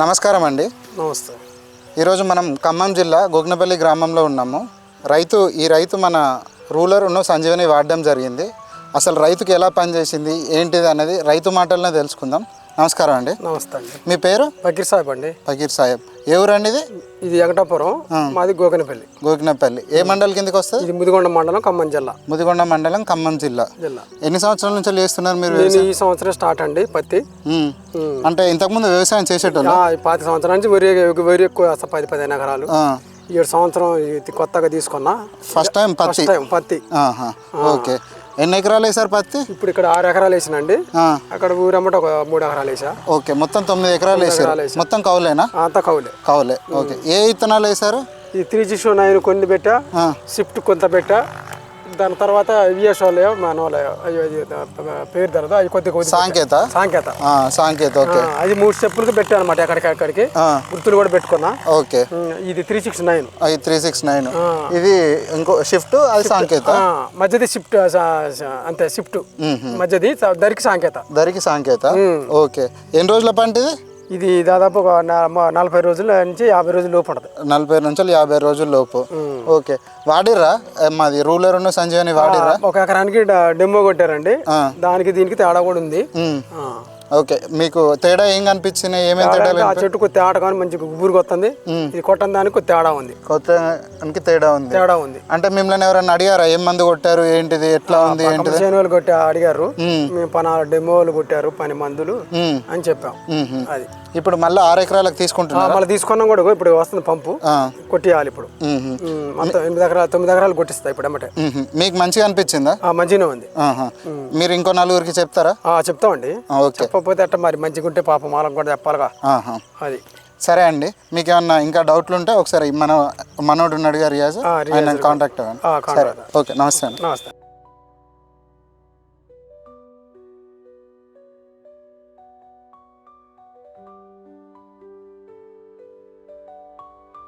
నమస్కారం అండి. నమస్తే. ఈరోజు మనం ఖమ్మం జిల్లా గోగ్నపల్లి గ్రామంలో ఉన్నాము. రైతు ఈ రైతు మన రూలర్ను సంజీవని వాడడం జరిగింది. అసలు రైతుకి ఎలా పనిచేసింది? ఏంటిది అనేది రైతు మాటలనే తెలుసుకుందాం. నమస్కారం అండి. నమస్తే అండి. మీ పేరు? ఫకీర్ సాహెబ్ అండి. ఫకీర్ సాహెబ్ ఏ ఊరండి ఇది? ఇది వెంకటాపురం. మాది గోకనపల్లి. గోకినపల్లి. ఏ మండలి కిందకి వస్తుంది? ఇది ముదిగొండ మండలం ఖమ్మం జిల్లా. ముదిగొండ మండలం ఖమ్మం జిల్లా. జిల్లా. ఎన్ని సంవత్సరాల నుంచి చేస్తున్నారు మీరు నేను ఈ సంవత్సరం స్టార్ట్ అండి పత్తి. అంటే ఇంతకుముందు వ్యవసాయం చేసేటోళ్ళు? పాతి సంవత్సరం నుంచి వరి వరి ఎక్కువ పది పదిహేను ఎకరాలు. ఈ ఏడు సంవత్సరం కొత్తగా తీసుకున్నా. ఫస్ట్ టైం పత్తి. టైం పత్తి. ఓకే. ఎన్ని ఎకరాలు వేసారు పత్తి? ఇప్పుడు ఇక్కడ ఆరు ఎకరాలు వేసినండి. అక్కడ ఊరమ్మట ఒక మూడు ఎకరాలు వేసా. ఓకే మొత్తం తొమ్మిది ఎకరాలు వేసారు. మొత్తం కౌలేనా? అంతా కౌలే. Cowley okay. ఏ విత్తనాలు వేసారు ఈ త్రీ జీషో నైన్ కొన్ని పెట్టా ఆ, షిఫ్ట్ కొంత పెట్టా దాని తర్వాత విఎస్ వాళ్ళు మన వాళ్ళు అయ్యో, పేరు తర్వాత అవి కొద్ది కొద్ది సాంకేత? సాంకేత. సాంకేత ఓకే. అది మూడు స్టెప్పులకి పెట్టాను అనమాట ఎక్కడికి. అక్కడికి ఆ, గుర్తులు కూడా పెట్టుకున్నా. ఓకే. ఇది త్రీ సిక్స్ నైన్. అది త్రీ సిక్స్ నైన్. ఇది ఇంకో షిఫ్ట్ అది సాంకేత? మధ్యది షిఫ్ట్ అంతే షిఫ్ట్. మధ్యది దరికి సాంకేత. దరికి సాంకేత? ఓకే. ఎన్ని రోజుల పంట ఇది ఇది దాదాపు ఒక నలభై రోజుల నుంచి యాభై రోజుల లోపు ఉంటుంది నలభై నుంచి యాభై రోజుల లోపు. ఓకే. వాడిర్రా? మాది రూలర్ సంజీవని వాడిర్రా? ఒక ఎకరానికి డెమో కొట్టారండి. దానికి దీనికి తేడా కూడా ఉంది. ఓకే మీకు తేడా ఏం కనిపించినాయి? ఏమేమి తేడా ఆ చెట్టు కొద్ది తేడా కానీ మంచి గుబురుగా వస్తుంది. ఇది కొట్టని దానికి తేడా ఉంది. కొత్త తేడా ఉంది. తేడా ఉంది. అంటే మిమ్మల్ని ఎవరైనా అడిగారా? ఏం మందు కొట్టారు? ఏంటిది? ఎట్లా ఉంది? ఏంటిది? చేనులు కొట్టి అడిగారు. మేము పని డెమోలు కొట్టారు పని మందులు. అని చెప్పాం. అది. ఇప్పుడు మళ్ళీ ఆరు ఎకరాలకు ఆ, తీసుకుంటున్నారా మళ్ళీ తీసుకున్నాం కూడా ఇప్పుడు వస్తుంది పంపు. కొట్టియాలి ఇప్పుడు. మొత్తం ఎనిమిది ఎకరాలు తొమ్మిది ఎకరాలు కొట్టిస్తాయి ఇప్పుడు ఎమ్మటే. మ్మ్. మీకు మంచిగా అనిపించిందా? మంచిగానే ఉంది. మీరు ఇంకో నలుగురికి చెప్తారా? చెప్తామండి. ఓకే. చెప్పకపోతే అట్ట మరి మంచిగా ఉంటే పాపం వాళ్ళకి కూడా చెప్పాలిగా. అది. సరే అండి మీకు ఏమన్నా ఇంకా డౌట్లు ఉంటే ఒకసారి మన మనోడు ఉన్నాడు గారు రియాజ్ ఆయన కాంటాక్ట్ అవ్వండి. ఓకే నమస్తే అండి. నమస్తే.